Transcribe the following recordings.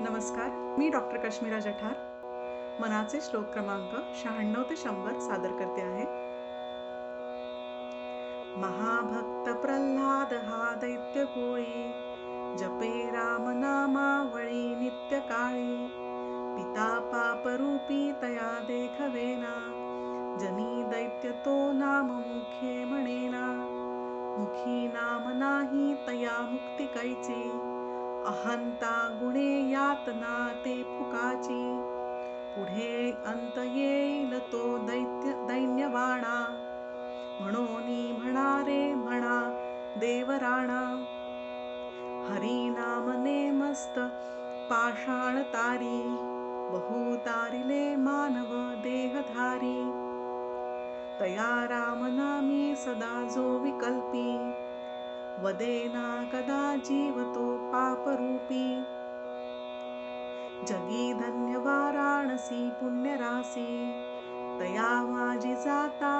नमस्कार मी डॉक्टर काश्मीरा जठार. मनाचे श्लोक क्रमांक शहाण्णव ते शंभर सादर करते आहे. महाभक्त प्रल्हाद हा दैत्य कोळी. जपे राम नामावळी नित्य काळी पिता पापरूपी तया देखवेना. जनी दैत्य तो नाम मुखे म्हणेना. मुखी नाम नाही तया मुक्ती कैची. अहंता गुणे यातना ते फुकाची। पुढे अंत येईल तो दैत्य दैन्यवाणा। म्हणोनी म्हणा रे म्हणा देवराणा। हरी नाम नेमस्त पाषाण तारी। बहु तारिले मानव देहधारी। तया राम नामी सदा जो विकल्पी वदेना कदा जीवतो पापरूपी। जगी धन्य वाराणसी पुण्यरासी तया माझी जाता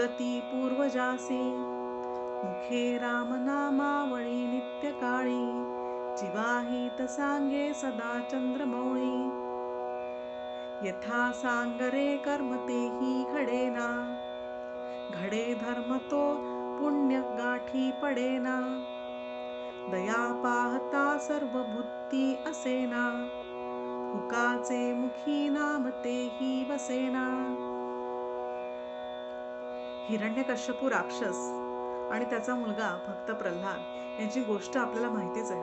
गती पूर्वजासी। मुखे राम नामावळी नित्य काळी जीवाहित सांगे सदा चंद्रमौळी। यथा सांगरे कर्म तेही घडेना घडे धर्म तो पुण्य गाठी पडेना. दया पाहता सर्व बुद्धी असेना. हुकाचे मुखी नाम तेही बसेना. हिरण्यकश्यपू राक्षस आणि त्याचा मुलगा भक्त प्रल्हाद यांची गोष्ट आपल्याला माहितीच आहे.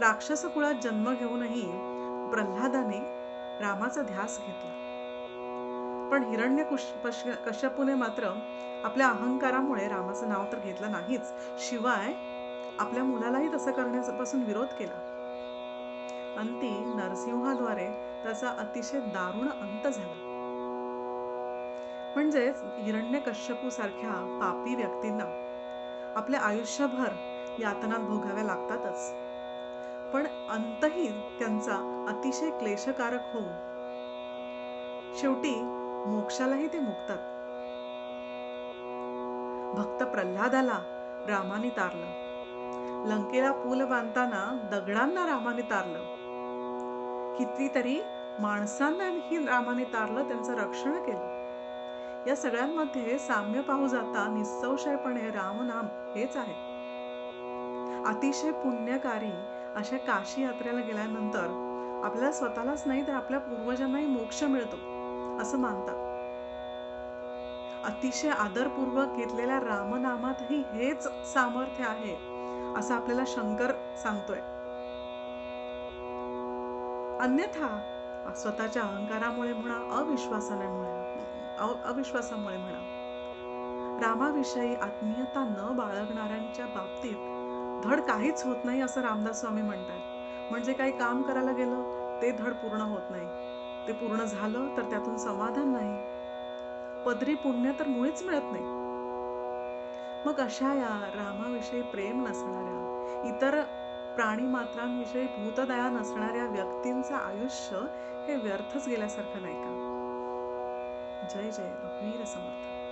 राक्षस कुळात जन्म घेऊनही प्रल्हादाने रामाचा ध्यास घेतला. पण हिरण्य कश्यपूने मात्र आपल्या अहंकारामुळे रामाचं नाव तर घेतलं नाहीच. शिवाय आपल्या मुलालाही तसं करण्यापासून विरोध केला. अंती नरसिंहाद्वारे त्याचा अतिशय दारुण अंत झाला. म्हणजेच हिरण्य कश्यपू सारख्या पापी व्यक्तींना आपल्या आयुष्यभर यातना भोगाव्या लागतातच. पण अंतही त्यांचा अतिशय क्लेशकारक होऊन शेवटी मोक्षालाही ते मुक्तात. भक्त प्रल्हादाला रामाने तारलं. लंकेला पूल बांधताना दगडांना रामाने तारलं. कितीतरी माणसांनाही रामाने तारलं त्यांचं रक्षण केलं. या सगळ्यांमध्ये साम्य पाहू जाता निसंशयपणे रामनाम हेच आहे. अतिशय पुण्यकारी अशा काशी यात्रेला गेल्यानंतर आपल्याला स्वतःलाच नाही तर आपल्या पूर्वजांनाही मोक्ष मिळतो. असं मानतात. अतिशय आदरपूर्वक घेतलेल्या रामनामातही हेच सामर्थ्य आहे असं आपल्याला शंकर सांगतोय. अन्यथा स्वतःच्या अहंकारामुळे म्हणा अविश्वासामुळे अविश्वासामुळे म्हणा रामाविषयी आत्मीयता न बाळगणाऱ्यांच्या बाबतीत धड काहीच होत नाही असं रामदास स्वामी म्हणतात. म्हणजे काही काम करायला गेलं ते धड पूर्ण होत नाही. ते पूर्ण झालं तर त्यातून समाधान नाही. पदरी पुण्य तर मुळीच मिळत नाही. मग अशा या रामाविषयी प्रेम नसणाऱ्या इतर प्राणी मात्रांविषयी भूतदया नसणाऱ्या व्यक्तींचं आयुष्य हे व्यर्थच गेल्यासारखं नाही का? जय जय रघुवीर समर्थ.